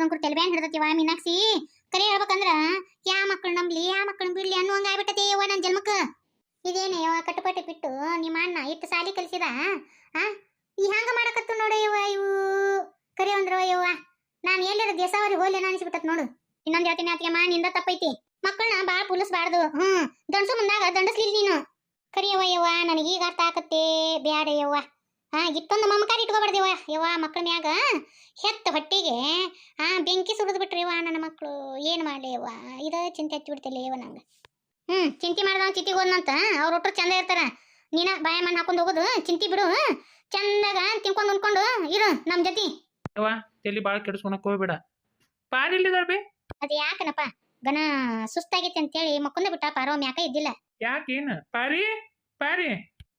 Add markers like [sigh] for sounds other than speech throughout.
ನನಗಂಕರು ತಲೆ ಬ್ಯಾನ್ ಹಿಡ್ದತಿವ ಮೀನಾಕ್ಷಿ? ಕರೆ ಹೇಳ್ಬೇಕಂದ್ರ, ಯಾ ಮಕ್ಕಳು ನಂಬ್ಲಿ, ಯಾ ಮಕ್ಕಳು ಬಿಡ್ಲಿ ಅನ್ನುವಂಗ ಆಗ್ಬಿಟ್ಟತಿ ಯವ್ವ ನನ್ನ ಜನ್ಮಕ್ಕ. ಇದೇನೆ ಯವ್ವ ಕಟ್ಟುಪಟ್ಟು ಬಿಟ್ಟು ನಿಮ್ಮ ಅಣ್ಣ ಇಟ್ಟು ಸಾಲಿ ಕಲಿಸಿದ? ಆ? ಈ ಹಂಗ ಮಾಡಕತ್ತು ನೋಡು ಯವ್ವ ಇವು. ಕರೆ ಅಂದ್ರ ಯವ್ವ, ನಾನು ಎಲ್ಲರ ದೇಸಾವರಿ ಹೋಗ್ಲಿ ಅನಿಸ್ಬಿಟ್ಟತ್ ನೋಡು. ಇನ್ನೊಂದ್ ಹೇಳ್ತೀನಿ ಆತಿಗೆ ನಿಂದ ತಪ್ಪೈತಿ. ಮಕ್ಕಳನ್ನ ಬಾಳ ಪುಲಿಸ್ಬಾರ್ದು. ಹ್ಮ್ ದಂಡಸು ಮುಂದಾಗ ದಂಡಸ್ಲಿಲ್ಲ ನೀನು. ಕರಿಯವ್ವ ಯವ್ವ ನನಗೆ ಈಗ ಅರ್ಥ ಆಕತ್ತೆ ಬ್ಯಾಡ ಯವ್ವ. ಹಾ ಇಟ್ಟೊಂದು ಮಮಕಾರ ಇಟ್ಕೋಬಾರ್ದೇವ ಯವ್ವ ಮಕ್ಕಳ ಮ್ಯಾಗ ಹೆತ್ತ ಹೊಟ್ಟಿಗೆ ಆ ಬೆಂಕಿ ಸುಡಿದು ಬಿಟ್ರಿ ಯವ್ವ ನನ್ನ ಮಕ್ಕಳು ಏನು ಮಾಡ್ಲಿ ಯವ್ವ? ಇದ ಚಿಂತೆ ಹಚ್ಚಿ ಬಿಡ್ತಿಲ್ಲ ಯವ್ವ ನಂಗೆ. ಹ್ಞೂ ಚಿಂತೆ ಮಾಡ್ದವ್ ಚಿಂತಿಗೆ ಹೋದ್ನಂತ ಅವ್ರ ಒಟ್ಟರು ಚಂದ ಇರ್ತಾರ. ನೀನ ಬಾಯ ಮಣ್ಣು ಹಾಕೊಂಡು ಹೋಗೋದು ಚಿಂತಿ ಬಿಡು. ಚಂದಾಗ ತಿನ್ಕೊಂಡು ಉಣ್ಕೊಂಡು ಇರು ನಮ್ಮ ಜೊತೆ. ಯವ್ವ ತಲೆ ಭಾಳ ಕೆಡಿಸ್ಕೊಳಕ್ ಹೋಗ್ಬೇಡ. ಪಾರಿಲ್ಲಿದಾಳ ಬೇ? ಅದು ಯಾಕನಪ್ಪ ಗನ ಸುಸ್ತಾಗೈತೆ ಅಂತೇಳಿ ಮಕ್ಕೊಂದ ಬಿಟ್ಟ ಪಾರೋ ಮ್ಯಾಕ ಇದ್ದಿಲ್ಲ. ಯಾಕೇನು? ಪಾರಿ? ಪಾರಿ?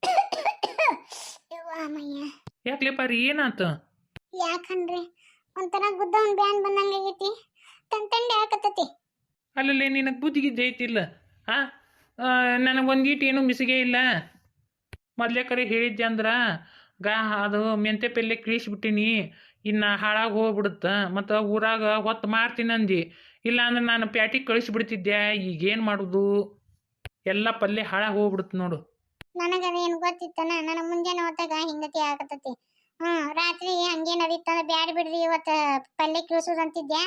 [coughs] ಅಮ್ಮಯ್ಯ. ಯಾಕ್ಲೆ ಪಾರಿ ಏನಾತು? ಯಾಕಂದ್ರೆ ಒಂಥರ ಗುದ್ದವನ್ ಬ್ಯಾನ್ ಬಂದಂಗ ಆಗೈತಿ. ತಂಡೆ ಹಾಕತ್ತತಿ. ಅಲ್ಲಲ್ಲೇ ನಿನಗೆ ಬುದ್ಧಿ ಗಿದ್ದೆ ಐತಿಲ್ಲ? ಆ? ನನಗೆ ಒಂದೀಟ್ ಏನು ಮಿಸಿಗೆ ಇಲ್ಲ. ಮೊದಲೇ ಕರೆ ಹೇಳಿದ್ದೆ ಅಂದ್ರೆ ಗಾ ಅದು ಮೆಂತೆ ಪಲ್ಲೆ ಕಿಳಿಸ್ಬಿಟ್ಟಿನಿ. ಇನ್ನ ಹಾಳಾಗಿ ಹೋಗ್ಬಿಡುತ್ತೆ. ಮತ್ತು ಊರಾಗ ಹೊತ್ತು ಮಾರ್ತೀನಿ ಅಂದು. ಇಲ್ಲ ಅಂದ್ರೆ ನಾನು ಪ್ಯಾಟಿಗೆ ಕಳಿಸ್ಬಿಡ್ತಿದ್ದೆ. ಈಗೇನು ಮಾಡೋದು? ಎಲ್ಲ ಪಲ್ಯ ಹಾಳಾಗಿ ಹೋಗ್ಬಿಡುತ್ತೆ ನೋಡು. ನನಗದ ಏನ್ ಗೊತ್ತಿತ್ತನ? ನನ್ನ ಮುಂಜಾನೆ ಹೊತ್ತಾಗ ಹಿಂಗತಿ ಆಗತತಿ? ಹ್ಮ್, ರಾತ್ರಿ ಹಂಗೆ ನಡೀತಂದ್ರ ಬ್ಯಾಡ್ ಬಿಡ್ರಿ, ಇವತ್ತು ಪಲ್ಲೆ ಕಿಳಿಸೋದು ಅಂತಿದ್ದೆ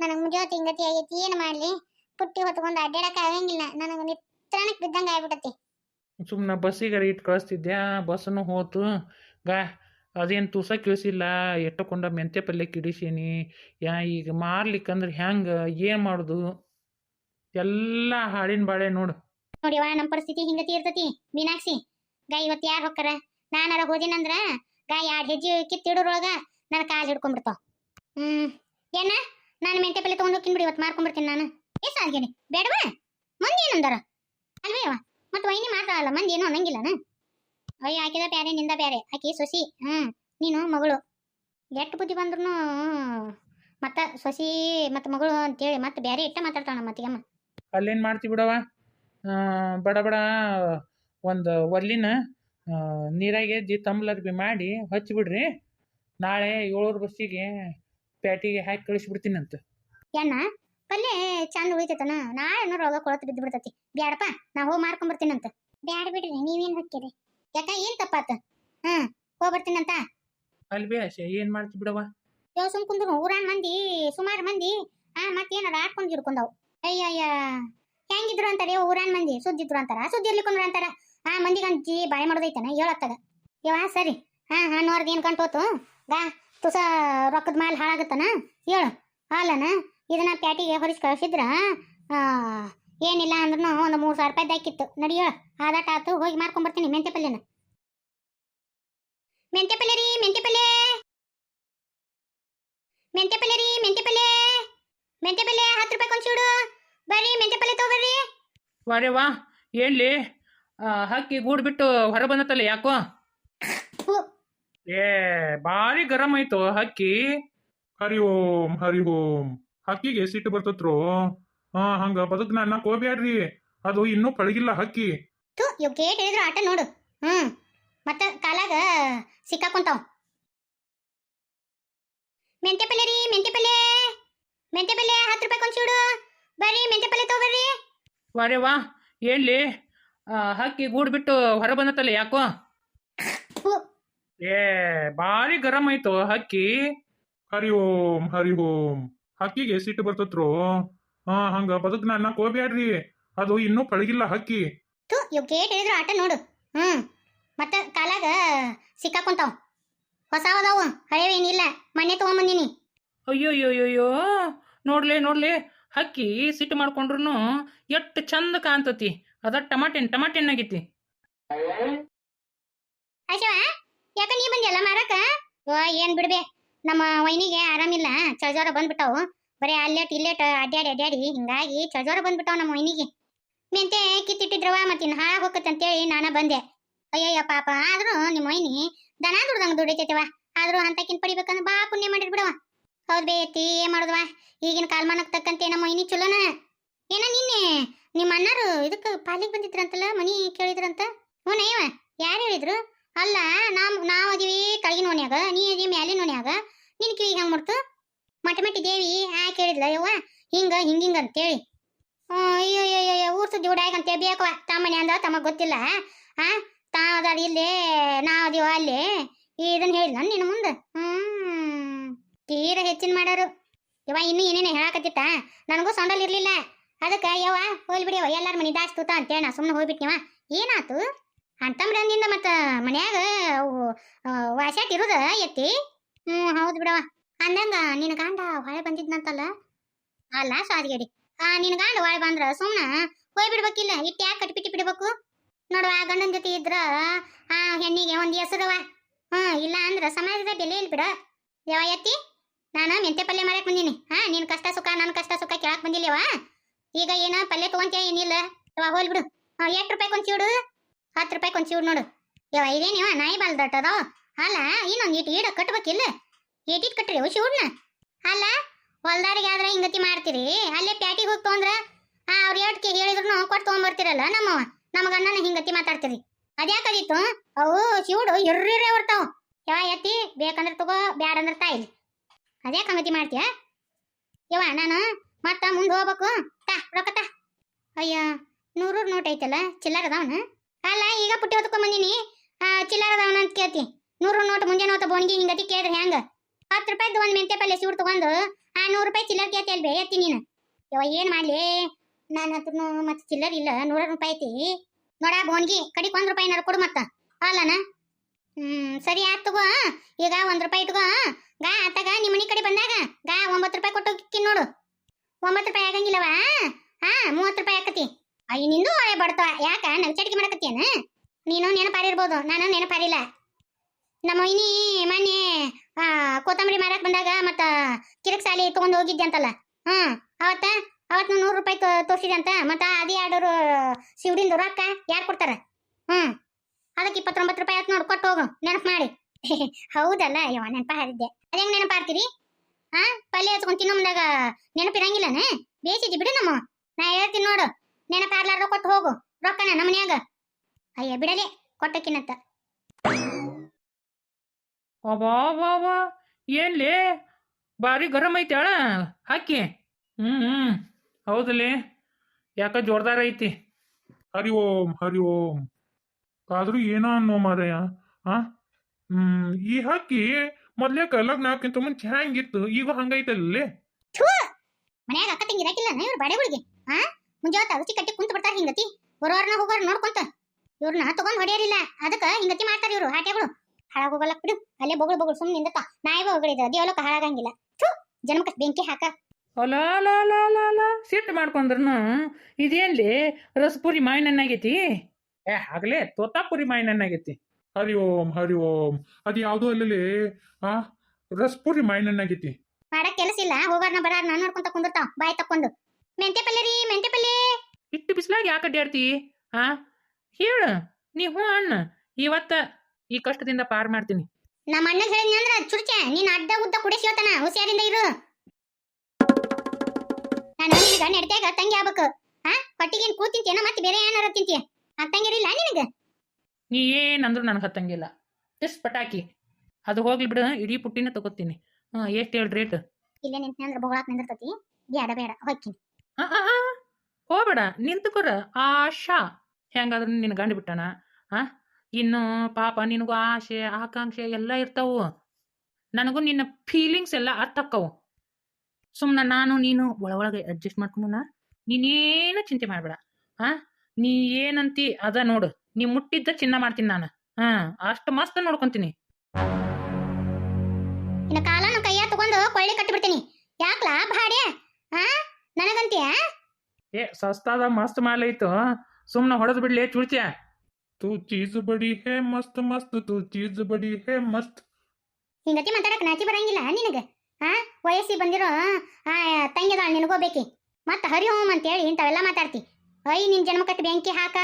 ನನಗ್ ಮುಂಜಾನೆ ಹಿಂಗತಿ ಆಗೈತಿ? ಏನ್ ಮಾಡ್ಲಿ? ಪುಟ್ಟಿ ಹೊತ್ಕೊಂಡ್ ಅಡ್ಡಾಡಕ್ ಆಗಂಗಿಲ್ಲ. ನನಗ ನಿತ್ರಾಣಕ್ಕೆ ಬಿದ್ದಂಗ ಆಗ್ಬಿಡತಿ ಸುಮ್ಮನೆ ಬಸ್ಸಿಗೆ ಇಟ್ಟು ಕಳಿಸ್ತಿದ್ದೆ ಬಸ್ಸನ್ನು ಹೋತು. ಗಾ, ಅದೇನು ತುಸ ಕಿಳಿಸಿಲ್ಲ. ಎಟ್ಟಕೊಂಡ ಮೆಂತೆ ಪಲ್ಯ ಕಿಡಿಸೀನಿ. ಯಾ, ಈಗ ಮಾರ್ಲಿಕ್ಕಂದ್ರೆ ಹೆಂಗೆ? ಏನು ಮಾಡೋದು? ಎಲ್ಲ ಹಾಡಿನ ಬಾಳೆ ನೋಡು. ನೋಡಿವ ನಮ್ಮ ಪರಿಸ್ಥಿತಿ ಹಿಂಗತಿ ಇರ್ತತಿ ಮೀನಾಕ್ಷಿ, ಗಾಯ ಇವತ್ತು ಯಾರ್ ಹೊಕ್ಕಾರ? ನಾನಾರ ಹೋದಿನಂದ್ರ ಗಾಯ ಆಡ್ ಹೆಜ್ಜೆ ಕಿತ್ತಿಡೋರೊಳಗ ನನ್ನ ಕಾಲು ಹಿಡ್ಕೊಂಡ್ಬಿಡ್ತಾವ ಹ್ಮ್. ಏನ? ನಾನು ಮೆಂತೆ ಪಲ್ಲೆ ತಗೊಂಡ್ ಹೋಗ್ತೀನಿ ಬಿಡಿ ಇವತ್ತು ಮಾರ್ಕೊಂಡ್ಬಿಡ್ತೀನಿ ನಾನು. ಏ ಸಾಲ್ಗೇನಿ ಬೇಡವಾ? ಮಂದಿ ಏನಂದಾರ ಅಲ್ವೇ ಅವ ಮತ್ತೆ ವೈನಿ ಮಾತಾಡಲ್ಲ ಮಂದಿ ಏನು ಅನ್ನಂಗಿಲ್ಲನ ಅಯ್ಯ, ಆಕಿದ ಬ್ಯಾರೆ, ನಿಂದ ಬ್ಯಾರೆ. ಆಕಿ ಸೊಸಿ, ಹ್ಮ್, ನೀನು ಮಗಳು. ಎಷ್ಟು ಬುದ್ಧಿ ಬಂದ್ರು ಮತ್ತ ಸೊಸಿ ಮತ್ತ ಮಗಳು ಅಂತೇಳಿ ಮತ್ತೆ ಬ್ಯಾರೆ ಇಟ್ಟ ಮಾತಾಡ್ತಾಳ ಮತ್ತಿಗಮ್ಮ ಅಲ್ಲೇನ್ ಮಾಡ್ತಿ ಬಿಡವಾ ಬಡ ಬಡ ಒಂದು ಒಲ್ಲಿನ ನೀರಾಗೆ ಎದ್ದು ತಂಬ್ಲರ್ ಬಿ ಮಾಡಿ ಹಚ್ಚಿಬಿಡ್ರಿ ನಾಳೆ ಏಳೂರು ಬಸ್ಸಿಗೆ ಪ್ಯಾಟಿಗೆ ಹಾಕಿ ಕಳಿಸ್ಬಿಡ್ತೀನಂತ ಏನ? ಪಲ್ಲೆ ಚಂದ ಉಳಿತೈತನ? ನಾಳೆ ಏನೋ ರೋಗ ಕೊಳತು ಬಿದ್ದು ಬಿಡ್ತತಿ. ಬ್ಯಾಡಪ್ಪ ನಾ ಹೋಗಿ ಮಾರ್ಕೊಂಬರ್ತೀನಂತ ಬ್ಯಾಡ ಬಿಡ್ರಿ ನೀವೇನ್ ಹಾಕಿರಿ ಯಾಕ ಏನ್ ತಪ್ಪಾತ? ಹ್ಮ್ ಹೋಗ್ಬರ್ತೀನಂತ ಅಲ್ಲಿ ಬೇ ಏನ್ ಏನು ಮಾಡ್ತೀವಿ ಬಿಡವ ಯೋ ಸುಮ್ ಕುಂದ್ರು ಊರಾನ್ ಮಂದಿ ಸುಮಾರು ಮಂದಿ ಆ ಮತ್ತೇನಾರ ಆಡ್ಕೊಂಡ್ ಅಯ್ಯ ಅಯ್ಯಯ್ಯ. ಹೆಂಗಿದ್ರು ಅಂತಾರೆ ಊರಾನ್ ಮಂದಿ, ಸುದ್ದಿದ್ರು ಅಂತಾರ. ಸುದ್ದಿ ಇರ್ಲಿಕ್ಕಂದ್ರ ಅಂತಾರ. ಆ ಮಂದಿಗಂತಿ ಬಾಳೆ ಮಾಡೋದೈತನ, ಹೇಳತ್ತಾಗ. ಯವ್ವ, ಸರಿ. ಹಾ ಹಾ ನೋಡ್ದ ಏನ್ ಕಂಟೋತು ಗಾ, ತುಸ ರೊಕ್ಕದ ಮಾಲ್ ಹಾಳಾಗತ್ತನ? ಹೇಳು. ಹಾಲನ? ಇದನ್ನ ಪ್ಯಾಟಿಗೆ ಹೊರಿಸಿ ಕಳಿಸಿದ್ರ? ಏನಿಲ್ಲ ಅಂದ್ರೂ ಒಂದು ಮೂರು ಸಾವಿರ ರೂಪಾಯಿ ಹಾಕಿತ್ತು. ನಡಿ ಆದಾಟ ಆತು, ಹೋಗಿ ಮಾರ್ಕೊಂಡ್ಬರ್ತೀನಿ ಮೆಂತೆ ಪಲ್ಯನ. ಮೆಂತೆ ಪಲ್ಯ ರೀ ಮೆಂತೆ ಪಲ್ಯ. ಮೆಂತೆ ಪಲ್ಯ ರೀ ಮೆಂತೆ ಪಲ್ಯ. ಮೆಂತೆ ಪಲ್ಯ, ಹತ್ತು ರೂಪಾಯಿ ಕೊಂಚೂಡು ಬರ್ರಿ ಮೆಂತೆ ಪಲ್ಯ ತಗೋಬರ್ರಿ. ವಾರೇ ವಾ ಏನ್ಲಿ? ಹಕ್ಕಿ ಗೂಡು ಬಿಟ್ಟು ಹೊರ ಬಂದತ್ತಲ್ಲ ಯಾಕೋ? ಏ ಭಾರಿ ಗರಂ ಆಯ್ತು ಹಕ್ಕಿ. ಹರಿ ಓಂ ಹರಿ ಓಂ. ಹಕ್ಕಿಗೆ ಸಿಟ್ಟು ಬರ್ತತ್ರು. ಹಾ ಹಂಗ ಬದುಕ್ನ ಅನ್ನಕ್ ಹೋಗ್ಬ್ಯಾಡ್ರಿ. ಅದು ಇನ್ನೂ ಪಳಗಿಲ್ಲ ಹಕ್ಕಿ. ತು ಇವ್ ಗೇಟ್ ಹೇಳಿದ್ರು ಆಟ ನೋಡು. ಹ್ಮ್. ಮತ್ತ ಕಾಲಾಗ ಸಿಕ್ಕಾಕೊಂತಾವ್. ಮೆಂತೆ ಪಲ್ಲೆ ರೀ ಮೆಂತೆ ಪಲ್ಲೆ. ಮೆಂತೆ ಪಲ್ಲೆ ಹತ್ತು ರೂಪಾಯಿ ಕೊಂಚೂಡು ಬರ್ರಿ ಮೆಂತೆ ಪಲ್ಯ ತಗೋಬರ್ರಿ ವಾರೇ ವಾ ಏನ್ಲಿ ಹಕ್ಕಿ ಗೂಡು ಬಿಟ್ಟು ಹೊರ ಬಂದತ್ತಲ್ಲ ಯಾಕೋ. ಏ ಭಾರಿ ಗರಂ ಆಯ್ತು ಹಕ್ಕಿ. ಹರಿ ಓಂ ಹರಿ ಓಂ. ಹಕ್ಕಿಗೆ ಸಿಟ್ಟು ಬರ್ತತ್ರು. ಹಾ ಹಂಗ ಬದುಕ್ನ ಅನ್ನಕ್ ಹೋಗ್ಬ್ಯಾಡ್ರಿ. ಅದು ಇನ್ನೂ ಪಳಗಿಲ್ಲ ಹಕ್ಕಿ. ತು ಇವ್ ಗೇಟ್ ಹೇಳಿದ್ರು ಆಟ ನೋಡು. ಹ್ಮ್. ಮತ್ತ ಕಾಲಾಗ ಸಿಕ್ಕಾಕೊಂತಾವ್. ಹೊಸಾವದಾವು ಏನಿಲ್ಲ ಮನೆ ತಗೊಂಬಂದಿನಿ. ಅಯ್ಯೋ ನೋಡ್ಲೆ ನೋಡ್ಲೆ. ಹಕ್ಕಿ ಸಿಟ್ಟು ಮಾಡ್ಕೊಂಡ್ರು ಎಷ್ಟು ಚಂದ ಕಾಣ್ತತಿ. ಅದ ಟಮಾಟೆನ್ ಟಮಾಟೆನ್ ಆಗೈತಿ. ಯಾಕ ನೀ ಬಂದಿಯಲ್ಲ ಮಾರಕ? ಓ, ಏನ್ ಬಿಡ್ಬೇ. ನಮ್ಮ ವೈನಿಗೆ ಆರಾಮಿಲ್ಲ. ಚಳಜೋರ ಬಂದ್ಬಿಟ್ಟವು. ಬರೀ ಅಲ್ಲೇಟ್, ಇಲ್ಲೇಟ್ ಅಡ್ಡಾಡಿ ಅಡ್ಡಾಡಿ ಹಿಂಗಾಗಿ ಚಳಜೋರ ಬಂದ್ಬಿಟ್ಟಾವ ನಮ್ಮ ವೈನಿಗೆ. ಮೆಂತೆ ಕಿತ್ತಿಟ್ಟಿದ್ರವ ಮತ್ತಿನ್ ಹಾಳಾಗ್ ಹೋಗತ್ ಅಂತೇಳಿ ನಾನ ಬಂದೆ. ಅಯ್ಯಯ್ಯ, ಪಾಪ. ಆದ್ರೂ ನಿಮ್ಮ ವೈನಿ ದನ ದುಡ್ದಂಗ ದುಡಿತೈತವ ಆದ್ರೂ ಅಂತಕಿನ್ ಪಡಿಬೇಕಂದ್ರ ಬಾ ಪುಣ್ಯ ಮಾಡಿರ್ ಬಿಡವ ಹೌದ್ ಬೇ ಏನ್ ಮಾಡುದವ? ಈಗಿನ ಕಾಲಮಾನಕ್ಕೆ ತಕ್ಕಂತೆ ನಮ್ಮ ವೈನಿ ಚಲೋನ? ಏನ ನಿನ್ನೆ? ನಿಮ್ಮ ಅಣ್ಣರು ಇದಕ್ಕೆ ಪಾಲಿಗೆ ಬಂದಿದ್ರಂತಲ್ಲ, ಮನಿ ಕೇಳಿದ್ರಂತ? ಹ್ಞೂ ಯಾರು ಹೇಳಿದ್ರು? ಅಲ್ಲ ನಾವ್ ನಾವ್ ಅದೀವಿ ತಳಗಿನ ಓಣ್ಯಾಗ ನೀ ಅದಿ ಮ್ಯಾಲಿನ ಓಣ್ಯಾಗ ನಿನ್ ಕಿವಿಗೆ ಹೆಂಗ್ ಮಾಡ್ತು? ಮಠ ಮಟ್ಟಿ ದೇವಿ ಆ ಕೇಳಿದ್ಲ, ಯವ್ವ, ಹಿಂಗ ಹಿಂಗಿಂಗ ಅಂತೇಳಿ. ಅಯ್ಯೋ ಅಯ್ಯೋ ಊರ್ ಸುದ್ದಿ ಉಡಾಯ್ಕ ಅಂತೇಳಿ ಬೇಕವ ತಮ್ಮನೆ ಅಂದ ತಮಗೆ ಗೊತ್ತಿಲ್ಲ. ಆ ತಾವದಾರ ಇಲ್ಲೇ, ನಾವ್ ಅದೀವ ಅಲ್ಲಿ. ಇದನ್ನ ಹೇಳಿದ್ಲ ನಿನ್ನ ಮುಂದೆ? ಹ್ಮ್. ತೀರ ಹೆಚ್ಚಿನ ಮಾಡೋರು. ಯವ್ವ, ಇನ್ನೂ ಏನೇನು ಹೇಳಾಕತ್ತಿತ್ತ? ನನಗೂ ಸೊಂಡಲ್ ಇರಲಿಲ್ಲ. ಅದಕ್ಕೆ ಯವ್ವ ಹೋಲ್ ಬಿಡಿಯವ ಎಲ್ಲಾರ ಮನೆ ದಾಸ್ ತೂತ ಅಂತೇಳಿ ನಾ ಸುಮ್ಮನೆ ಹೋಗ್ಬಿಟ್ನಿವ ಏನಾತು? ಅಂತಮ್ರಂದಿಂದ ಮತ್ತು ಮನ್ಯಾಗ ಅವು ವಾಸ್ಯಾಟ್ ಇರುದ ಎತ್ತಿ? ಹ್ಞೂ ಹೌದು ಬಿಡವ ಅಂದಂಗ ನಿನ್ನ ಗಂಡ ಹೊಳೆ ಬಂದಿದ್ನಂತಲ್ಲ? ಅಲ್ಲ ಸಾರಿಗಡಿ. ಆ, ನಿನ್ನ ಗಂಡ ಹೊಳೆ ಬಂದ್ರ ಸುಮ್ಮನೆ ಹೋಗಿ ಬಿಡ್ಬೇಕಿಲ್ಲ ಇಟ್ಟು ಯಾಕೆ ಕಟ್ಬಿಟ್ಟು ಬಿಡ್ಬೇಕು ನೋಡುವ, ಆ ಗಂಡನ ಜೊತೆ ಇದ್ರ, ಆ ಹೆಣ್ಣಿಗೆ ಒಂದು ಹೆಸರವ. ಹ್ಞೂ ಇಲ್ಲ ಅಂದ್ರೆ ಸಮಾಜದ ಬೆಲೆ ಇಲ್ಲ ಬಿಡ. ಯಾವ ಎತ್ತಿ? ನಾನು ಮೆಂತೆ ಪಲ್ಯ ಮಾಡಕ್ ಬಂದೀನಿ. ಹಾ, ನಿನ್ ಕಷ್ಟ ಸುಖ ನನ್ನ ಕಷ್ಟ ಸುಖ ಕೇಳಕ್ ಬಂದಿಲ್ಲವ? ಈಗ ಏನ ಪಲ್ಯ ತಗೊಂತೀಯ ಏನಿಲ್ಲ. ಹೋಲ್ ಬಿಡು. ಎಷ್ಟು ರೂಪಾಯಿ ಕೊಂಚಿ ಚೂಡು? ಹತ್ತು ರೂಪಾಯಿ ಕೊಂಚಿ ಚೂಡು ನೋಡು. ಯವ್ವ, ಇದೇನಿವ? ನಾಯಿ ಬಾಲ್ ದಟ್ಟದ ಅಲ್ಲ, ಇನ್ನೊಂದು ಇಟ್ಟು ಈಡ ಕಟ್ಬೇಕಿಲ್ಲ. ಏಟಿಟ್ ಕಟ್ರಿ ಹುಡ್ನ. ಅಲ್ಲ, ಹೊಲ್ದಾರಿಗೆ ಆದ್ರೆ ಹಿಂಗತಿ ಮಾಡ್ತೀರಿ? ಅಲ್ಲೇ ಪ್ಯಾಟಿಗೆ ಹೋಗಿ ತೊಂದ್ರ? ಆ ಎರಡು ಏಟ್ಕೆ ಹೇಳಿದ್ರು ಕೊಟ್ಟು ತೊಗೊಂಬರ್ತಿರಲ್ಲ ನಮ್ಮವ ನಮ್ಮ ಅಣ್ಣನ ಹಿಂಗತಿ ಮಾತಾಡ್ತೀರಿ. ಅದ್ಯಾಕದಿತ್ತು ಅವು ಶಿವಡು ಇರ್ರಿರೇ ಬರ್ತಾವ ಯಾವ ಎತ್ತಿ, ಬೇಕಂದ್ರೆ ತಗೋ, ಬ್ಯಾಡಂದ್ರೆ ತಾಯಿಲಿ ಅದ್ಯಾಕ ಹಂಗತಿ ಮಾಡ್ತೀಯ? ಯವ್ವ, ನಾನು ಮತ್ತ ಮುಂದೆ ಹೋಗ್ಬೇಕು. ತಾ, ರೊಕ್ಕ ತಾ. ಅಯ್ಯ ನೂರು ನೋಟ್ ಐತಲ್ಲ, ಚಿಲ್ಲರ್ ಅದಾವನ ಅಲ್ಲ, ಈಗ ಪುಟ್ಟಿ ಹೊತ್ಕೊಂಡ್ ಬಂದಿನಿ. ಚಿಲ್ಲರ್ ಅದಾವನ ಅಂತ ಕೇಳ್ತಿ. ನೂರು ನೋಟ್, ಮುಂಜಾನೆ ಹೊತ್ತ ಬೋಣಿಗೆ ಹಿಂಗತಿ ಕೇಳಿದ್ರೆ ಹೆಂಗ? ಹತ್ತು ರೂಪಾಯ್ದು ಒಂದು ಮೆಂತೆ ಪಲ್ಯ ಸೂಡ್ ತಗೊಂಡು, ಆ ನೂರು ರೂಪಾಯಿ ಚಿಲ್ಲರ್ ಕೇಳ್ತಿ ಅಲ್ವೇ, ಎತ್ತಿ ನೀನು. ಯವ್ವ, ಏನು ಮಾಡಲಿ? ನನ್ನ ಹತ್ರನು ಮತ್ತೆ ಚಿಲ್ಲರ್ ಇಲ್ಲ ನೂರ ರೂಪಾಯಿ ಐತಿ. ನೋಡ, ಬೋನ್ಗಿ ಕಡಿಕ್ ಒಂದ್ ರೂಪಾಯಿ ಏನಾರು ಕೊಡು ಮತ್ತ. ಅಲ್ಲನ? ಹ್ಮ್, ಸರಿ ಆತ್ ತಗೋ ಈಗ ಒಂದ್ ರೂಪಾಯಿ ಇಟ್ಕೋ ಗಾ ಅತ್ತಾಗ ನಿಮ್ಮ ಮನೆ ಕಡೆ ಬಂದಾಗ ಗಾ ಒಂಬತ್ತು ರೂಪಾಯಿ ಕೊಟ್ಟು ಕಿನ್ ನೋಡು. ಒಂಬತ್ತು ರೂಪಾಯಿ ಆಗಂಗಿಲ್ಲವ? ಹಾ ಮೂವತ್ತು ರೂಪಾಯಿ ಆಕತಿ. ಅಯ್ಯ ನಿಂದು ಹೊಳೆ ಬಡ್ತವ. ಯಾಕ? ನಗಚಾಟಿಕೆ ಮಾಡಕತ್ತೇನ ನೀನು ನೆನಪಾರಿರ್ಬೋದು. ನಾನು ನೆನಪಾರಿಲ್ಲ. ನಮ್ಮ ಇನಿ ಮೊನ್ನೆ ಆ, ಕೊತ್ತಂಬರಿ ಮಾರಕ್ ಬಂದಾಗ ಮತ್ತ ಕಿರಕ್ ಸಾಲಿ ತಗೊಂಡು ಹೋಗಿದ್ದೆ ಅಂತಲ್ಲ. ಹ್ಮ್ ಅವತ್ತ ಅವತ್ತು ನೂರು ರೂಪಾಯಿ ತೋರಿಸಿದೆ ಅಂತ. ಮತ್ತ ಅದೇ ಎರಡು ಶಿವಡಿಂದು ರೊಕ್ಕ ಯಾರು ಕೊಡ್ತಾರ? ಹ್ಮ್. ಅದಕ್ಕೆ ಇಪ್ಪತ್ತೊಂಬತ್ತು ರೂಪಾಯಿ ಆಯ್ತು ನೋಡು ಕೊಟ್ಟು ಹೋಗು. ನೆನಪು ಮಾಡಿ. [laughs] ಹೌದಲ್ಲ? ಅಯ್ಯೋ ನೆನಪ ಹಾರಿದ್ದೆ. ಅದ ನೆನಪಾಡ್ತೀರಿ ನೆನಪಾರ್ತೀರಿ ಆ ಪಲ್ಯ ಹಚ್ಕೊಂಡು ತಿನ್ನೋ ಮುಂದಾಗ ನೆನಪಿರಂಗಿಲ್ಲನೆ ಬೇಸಿದ್ದಿ ಬಿಡು ನಮ್ಮ ನಾ ಹೇಳ್ತೀನಿ ನೋಡು. ನೆನಪಾರ್ಲಾರ್ದ ಕೊಟ್ಟು ಹೋಗು. ರೊಕ್ಕನ ನಮ್ಮ ಮನ್ಯಾಗ. ಅಯ್ಯ ಬಿಡಲಿ. ಕೊಟ್ಟಕ್ಕಿನತ್ತ ಅಬಾ ಬಾ ಬಾ ಏನ್ಲೇ? ಭಾರಿ ಗರಂ ಐತಿ ಅಳ ಹಾಕಿ. ಹ್ಞೂ ಹ್ಞೂ ಹೌದಲೇ? ಯಾಕ ಜೋರ್ದಾರ ಐತಿ? ಹರಿ ಓಂ ಹರಿ ಓಂ. ಆದ್ರೂ ಏನೋ ಅನ್ನೋ ಮಾರಯ್ಯ ಆ? ಹ್ಮ್ ಈ ಹಕ್ಕಿ ಮೊದ್ಲೇಕ ಲಗ್ನ ಹಾಕಿಂತ ಮುಂಚೆ ಹೆಂಗಿತ್ತು? ಈಗ ಹಂಗೈತಲ್ಲೇ ಮನ್ಯಾಗ ಅಕ್ಕ ತಂಗಿ ಇರಾಕಿಲ್ಲ ಇವ್ರ ಬಡೆಗಳಿಗೆ ಹಾ ಮುಂಜಾ ರುಚಿ ಕಟ್ಟಿ ಕುಂತ ಬಿಡ್ತಾರ ಹಿಂಗತಿ? ಬರೋರ್ನ ಹೋಗೋರ್ ನೋಡ್ಕೊಂತ. ಇವ್ರನ್ನ ತಗೊಂಡ್ ಹೊಡೆಯಲಿಲ್ಲ ಅದಕ್ಕ ಹಿಂಗತಿ ಮಾಡ್ತಾರ ಇವ್ರು ಹಾಟೆಗಳು ಹಾಳಾಗ ಹೋಗಲ್ಲ ಬಿಡು. ಅಲ್ಲೇ ಬೊಗಳು ಬೊಗಳು ಸುಮ್ಮನೆ ನಿಂದತ್ತ. ನಾಯಿವ ಹೋಗಳಿದ ದೇವಲೋಕ ಹಾಳಾಗಂಗಿಲ್ಲ. ಥೂ! ಜನ್ಮಕ್ಕ ಬೆಂಕಿ ಹಾಕ. ಅಲಾಲಾಲಾಲಾಲ ಅಲ ಅಲ ಅಲ ಅಲ. ಸಿಟ್ಟು ಮಾಡ್ಕೊಂಡ್ರು ಇದೇನ್ಲಿ? ರಸಪುರಿ ಮಾವಿನನ್ನಾಗೈತಿ ಏ ಆಗ್ಲೇ ತೋತಾಪುರಿ ಮಾವಿನನ್ನಾಗೈತಿ ಹರಿ ಓಂ ಹರಿ ಓಂ. ಅದು ಯಾವುದೋ ಅಲ್ಲಿ ಆ ರಸ್ಪುರಿ ಮೈನನ್ನಾಗೈತಿ ಮಾಡಕ್ ಕೆಲಸ ಇಲ್ಲ ಹೋಗೋಣ ಬರ ನಾನು ನೋಡ್ಕೊಂತ ಕುಂದಿರ್ತಾವ. ಬಾಯಿ ತಕ್ಕೊಂಡು. ಮೆಂತೆ ಪಲ್ಯ ರೀ ಮೆಂತೆ ಪಲ್ಯ ಇಟ್ಟು ಬಿಸಿಲಾಗ ಯಾಕೆ ಅಡ್ಡಾಡ್ತಿ ಆ ಹೇಳು. ನೀ ಹ್ಞೂ ಅಣ್ಣ. ಇವತ್ತ ಈ ಕಷ್ಟದಿಂದ ಪಾರ್ ಮಾಡ್ತೀನಿ. ನಮ್ಮ ಅಣ್ಣ ಹೇಳಿದ್ನಿ ಅಂದ್ರ ಚುರ್ಚೆ ನೀನ್ ಅಡ್ಡ ಉದ್ದ ಕುಡಿಸಿವತನ ಹುಷಾರಿಂದ ಇರು. ನಾನು ನಿನಗ ನೆಡ್ತ್ಯಾಗ ತಂಗಿ ಆಗ್ಬೇಕು. ಹಾ ಹೊಟ್ಟಿಗೇನ್ ಕೂತಿಂತೀಯ ಮತ್ತೆ ಬೇರೆ ಏನಾರ ತಿಂತೀಯ? ಅತ್ತಂಗಿರಿಲ್ಲ ನಿನಗ? ನೀ ಏನಂದ್ರೂ ನನಗೆ ಹತ್ತಂಗಿಲ್ಲ. ಜಸ್ಟ್ ಪಟಾಕಿ. ಅದು ಹೋಗ್ಲಿ ಬಿಡ ಇಡೀ ಪುಟ್ಟಿನ ತಗೋತೀನಿ. ಹಾಂ ಎಷ್ಟು ಹೇಳಿ ರೇಟ್ ಇಲ್ಲೇ ನಿಂತ ಅಂದ್ರ ಬೊಗಳಾಕ್ ನಿಂದಿರ್ತತಿ. ಬೇಡ ಬೇಡ ಹೋಗ್ಬೇಡ ನಿಂತುಕೊರ. ಆಶಾ. ಹೆಂಗಾದ್ರೂ ನಿನ್ನ ಗಂಡು ಬಿಟ್ಟಣ ಹಾಂ ಇನ್ನು ಪಾಪ ನಿನಗೂ ಆಸೆ ಆಕಾಂಕ್ಷೆ ಎಲ್ಲ ಇರ್ತಾವು. ನನಗೂ ನಿನ್ನ ಫೀಲಿಂಗ್ಸ್ ಎಲ್ಲ ಅರ್ಥ ಆಕ್ಕವು ಸುಮ್ಮನೆ ನಾನು ನೀನು ಒಳ ಒಳಗೆ ಅಡ್ಜಸ್ಟ್ ಮಾಡ್ಕೊಂಡ ನೀನೇನು ಚಿಂತೆ ಮಾಡಬೇಡ. ಹಾಂ ನೀ ಏನಂತಿ ಅದ ನೋಡು. ನೀ ಮುಟ್ಟಿದ್ದ ಚಿನ್ನ ಮಾಡ್ತೀನಿ ನಾನು. ಹಾ ಅಷ್ಟು ಮಸ್ತ್ ನೋಡ್ಕೊಂತೀನಿ. ಇನ್ನ ಕಾಲನ ಕೈಯ ತಗೊಂಡು ಕೊಳ್ಳಿ ಕಟ್ಟಿ ಬಿಡ್ತೀನಿ ಯಾಕ್ಲಾ ಭಾಡ್ಯ? ಹಾ ನನಗಂತೀಯ? ಏ ಸಸ್ತಾದ ಮಸ್ತ್ ಮಾಲ್ ಐತು ಸುಮ್ಮನೆ ಹೊಡೆದು ಬಿಡ್ಲಿ ಚುಳ್ತಿಯ ತೂ ಚೀಸ್ ಬಡಿ ಹೇ ಮಸ್ತ್ ಮಸ್ತ್ ತೂ ಚೀಸ್ ಬಡಿ ಹೇ ಮಸ್ತ್. ಹಿಂಗತಿ ಮಾತಾಡಕ್ ನಾಚಿ ಬರಂಗಿಲ್ಲ ನಿನಗ? ಆ ವಯಸ್ಸಿ ಬಂದಿರೋ ಆ ತಂಗಿದಾಳ ನಿನಗೋ ಬೇಕಿ. ಮತ್ತ ಹರಿ ಹೋಮ್ ಅಂತೇಳಿ ಇಂಥವೆಲ್ಲ ಮಾತಾಡ್ತಿ. ಅಯ್ಯ ನಿನ್ ಜನ್ಮ ಕಟ್ಟಿ ಬೆಂಕಿ ಹಾಕ.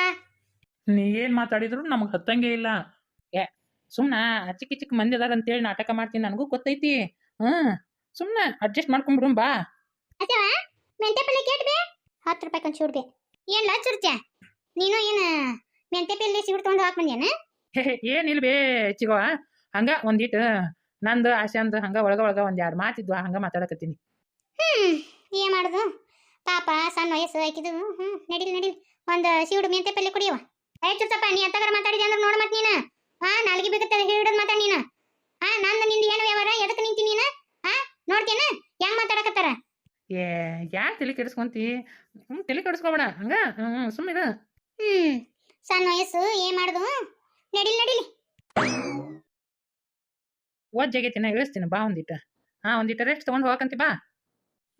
ನೀ ಏನ್ ಮಾತಾಡಿದ್ರು ನಮ್ಗೆ ಹತ್ತಂಗೆ ಇಲ್ಲ. ಏ ಸುಮ್ನ ಚಿಕ್ಕ ಚಿಕ್ಕ ಮಂದಿ ಅದಾರ ಅಂತೇಳಿ ನಾಟಕ ಮಾಡ್ತೀನಿ ನನಗೂ ಗೊತ್ತೈತಿ. ಹ್ಮ್ ಸುಮ್ನ ಅಡ್ಜಸ್ಟ್ ಮಾಡ್ಕೊಂಡ್ಬಿಡು ಬಾ. ಮೆಂತೆ ಕೇಟ್ ಕೇಟ್ಬೆ ಹತ್ತು ರೂಪಾಯಿ ಕೊಂಚ ಚೂಡ್ಬೆ ಏನ್ ಚುರ್ಚ? ನೀನು ಏನ ಮೆಂತೆ ಪಲ್ಲೆ ಸಿಗುಡ್ ತಗೊಂಡು ಹಾಕ್ ಬಂದ್ಯಾನ? ಹೇ ಬೇ ಚಿಗವ ಹಂಗ ಒಂದಿಟ್ಟು ನಂದು ಆಸೆ ಅಂದು ಹಂಗೆ ಒಳಗ ಒಳಗ ಒಂದ್ ಎರಡು ಮಾತಿದ್ವು ಹಂಗ ಮಾತಾಡಕತ್ತೀನಿ. ಹ್ಮ್ ಏನ್ ಮಾಡುದು? ಪಾಪ ಸಣ್ಣ ವಯಸ್ಸು ಹಾಕಿದು ಹ್ಮ್ ನಡಿಲ್ ನಡಿಲ್. ಒಂದ್ ಸಿಗುಡು ಮೆಂತೆ ಪಲ್ಲೆ ಕುಡಿಯವ ಏ ಚುಚ್ಚಪ್ಪ ನೀ ಅತ್ತಗರ ಮಾತಾಡಿದೆ ಅಂದ್ರೆ ನೋಡ ಮತ್ ನೀನ. ಹಾ ನಾಲ್ಗೆ ಬೇಕತ್ತ ಹಿಡಿದ್ ಮಾತಾಡ್ ನೀನ. ಹಾ ನಂದು ನಿಂದ ಏನು ವ್ಯವಹಾರ? ಎದಕ್ ನಿಂತಿ ನೀನ? ಹಾ ನೋಡ್ತೀನ? ಹೆಂಗ್ ಮಾತಾಡಕತ್ತಾರ? ಏ ಯಾಕೆ ತಲೆ ಕೆಡಿಸ್ಕೊಂತಿ? ಹ್ಞೂ ತಲೆ ಕೆಡಿಸ್ಕೊಬೇಡ ಹಂಗ? ಹ್ಞೂ ಸುಮ್ಮನೆ ಹ್ಮ್ ಸಣ್ಣ ವಯಸ್ಸು ಏನ್ ಮಾಡುದು? ನಡಿಲಿ ನಡಿಲಿ. ಓದ್ ನಾ ಇಳಿಸ್ತೀನಿ ಬಾ ಒಂದಿಟ. ಹಾ ಒಂದಿಟ ರೆಸ್ಟ್ ತೊಗೊಂಡು ಹೋಗಕಂತಿ ಬಾ.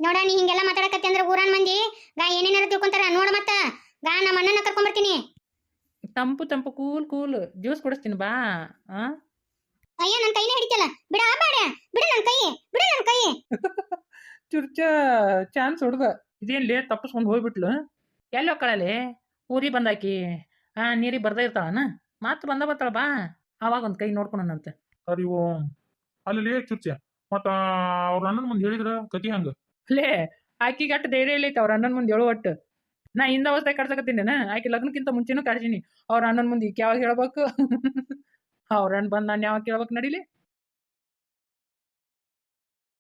ನೋಡ ನೀ ಹಿಂಗೆಲ್ಲ ಮಾತಾಡಕತ್ತಿ ಅಂದ್ರೆ ಊರನ್ ಮಂದಿ ಗಾ ಏನೇನಾರ ತಿಳ್ಕೊಂತಾರ ನೋಡ ಮತ್ತ. ಗಾ ನಮ್ಮ ಅಣ್ಣನ ಕರ್ಕೊಂಬರ್ತೀನಿ ತಂಪು ತಂಪು ಕೂಲ್ ಕೂಲ್ ಜ್ಯೂಸ್ ಕುಡಿಸ್ತೀನಿ ಬಾ ಆ? ಅಯ್ಯ ನನ್ನ ಕೈನೇ ಹಿಡಿತಲ್ಲ. ಬಿಡ ಬೇಡ ಬಿಡ ನನ್ನ ಕೈ ಬಿಡ ನನ್ನ ಕೈ [laughs] ಚುರ್ಚ ಚಾನ್ಸ್ ಹುಡ್ದ ಇದೇನ್ ಲೇಟ್ ತಪ್ಪಿಸ್ಕೊಂಡು ಹೋಗ್ಬಿಟ್ಲು? ಎಲ್ಲಿ ಹೋಗ್ಕಳಲ್ಲಿ ಊರಿ ಬಂದಾಕಿ? ಹಾ ನೀರಿಗೆ ಬರ್ದೇ ಇರ್ತಾಳನ? ಮಾತು ಬಂದ ಬರ್ತಾಳ ಬಾ. ಅವಾಗ ಒಂದು ಕೈ ನೋಡ್ಕೊಳನಂತೆ. ಹರಿ ಓಂ. ಅಲ್ಲಿ ಚುರ್ಚ. ಮತ್ತ ಅವ್ರ ಅಣ್ಣನ ಮುಂದೆ ಹೇಳಿದ್ರ? ಕತಿ ಹಂಗ. ಲೇ ಆಕಿಗೆ ಅಟ್ಟು ಧೈರ್ಯ ಇಲ್ಲೈತೆ ಅವ್ರ ಅಣ್ಣನ ಮುಂದೆ ಹೇಳು ಒಟ್ಟು. ನಾ ಹಿಂದ ಅವಸ್ಥೆ ಕಡ್ಸಕತ್ತೀನೇನ ಆಕೆ ಲಗ್ನಕ್ಕಿಂತ ಮುಂಚೆನೂ ಕಾಡ್ಸೀನಿ ಅವ್ರ ಅಣ್ಣನ ಮುಂದೆ ಯಾವಾಗ ಹೇಳ್ಬೇಕು? [laughs] ಅವ್ರ ಅಣ್ಣ ಬಂದು ನಾನು ಯಾವಾಗ ಕೇಳ್ಬೇಕು ನಡಿಲಿ?